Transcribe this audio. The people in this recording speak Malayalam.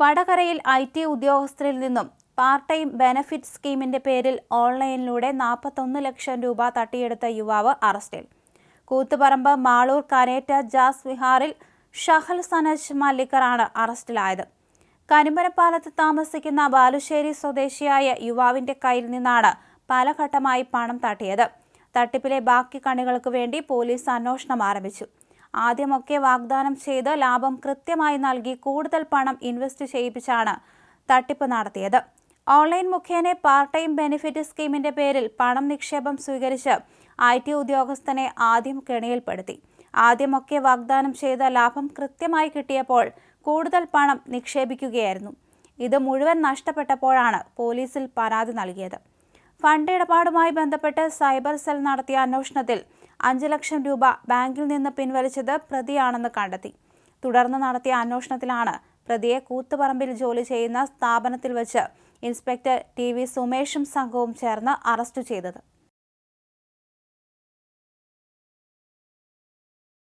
വടകരയിൽ ഐ ടി ഉദ്യോഗസ്ഥരിൽ നിന്നും പാർട്ട് ടൈം ബെനഫിറ്റ് സ്കീമിന്റെ പേരിൽ ഓൺലൈനിലൂടെ നാൽപ്പത്തൊന്ന് ലക്ഷം രൂപ തട്ടിയെടുത്ത യുവാവ് അറസ്റ്റിൽ. കൂത്തുപറമ്പ് മാളൂർ കനേറ്റ ജാസ് വിഹാറിൽ ഷഹൽ സനജ് മല്ലിക്കറാണ് അറസ്റ്റിലായത്. കരിമ്പനപ്പാലത്ത് താമസിക്കുന്ന ബാലുശ്ശേരി സ്വദേശിയായ യുവാവിന്റെ കയ്യിൽ നിന്നാണ് പലഘട്ടമായി പണം തട്ടിയത്. തട്ടിപ്പിലെ ബാക്കി കണികൾക്ക് വേണ്ടി പോലീസ് അന്വേഷണം ആരംഭിച്ചു. ആദ്യമൊക്കെ വാഗ്ദാനം ചെയ്ത് ലാഭം കൃത്യമായി നൽകി കൂടുതൽ പണം ഇൻവെസ്റ്റ് ചെയ്യിപ്പിച്ചാണ് തട്ടിപ്പ് നടത്തിയത്. ഓൺലൈൻ മുഖേന പാർട്ട് ടൈം ബെനിഫിറ്റ് സ്കീമിന്റെ പേരിൽ പണം നിക്ഷേപം സ്വീകരിച്ച് ഐ ടി ഉദ്യോഗസ്ഥനെ ആദ്യം കെണിയിൽപ്പെടുത്തി. ആദ്യമൊക്കെ വാഗ്ദാനം ചെയ്ത ലാഭം കൃത്യമായി കിട്ടിയപ്പോൾ കൂടുതൽ പണം നിക്ഷേപിക്കുകയായിരുന്നു. ഇത് മുഴുവൻ നഷ്ടപ്പെട്ടപ്പോഴാണ് പോലീസിൽ പരാതി നൽകിയത്. ഫണ്ട് ഇടപാടുമായി ബന്ധപ്പെട്ട് സൈബർ സെൽ നടത്തിയ അന്വേഷണത്തിൽ അഞ്ച് ലക്ഷം രൂപ ബാങ്കിൽ നിന്ന് പിൻവലിച്ചത് പ്രതിയാണെന്ന് കണ്ടെത്തി. തുടർന്ന് നടത്തിയ അന്വേഷണത്തിലാണ് പ്രതിയെ കൂത്തുപറമ്പിൽ ജോലി ചെയ്യുന്ന സ്ഥാപനത്തിൽ വെച്ച് ഇൻസ്പെക്ടർ ടി വി സുമേഷും സംഘവും ചേർന്ന് അറസ്റ്റ് ചെയ്തത്.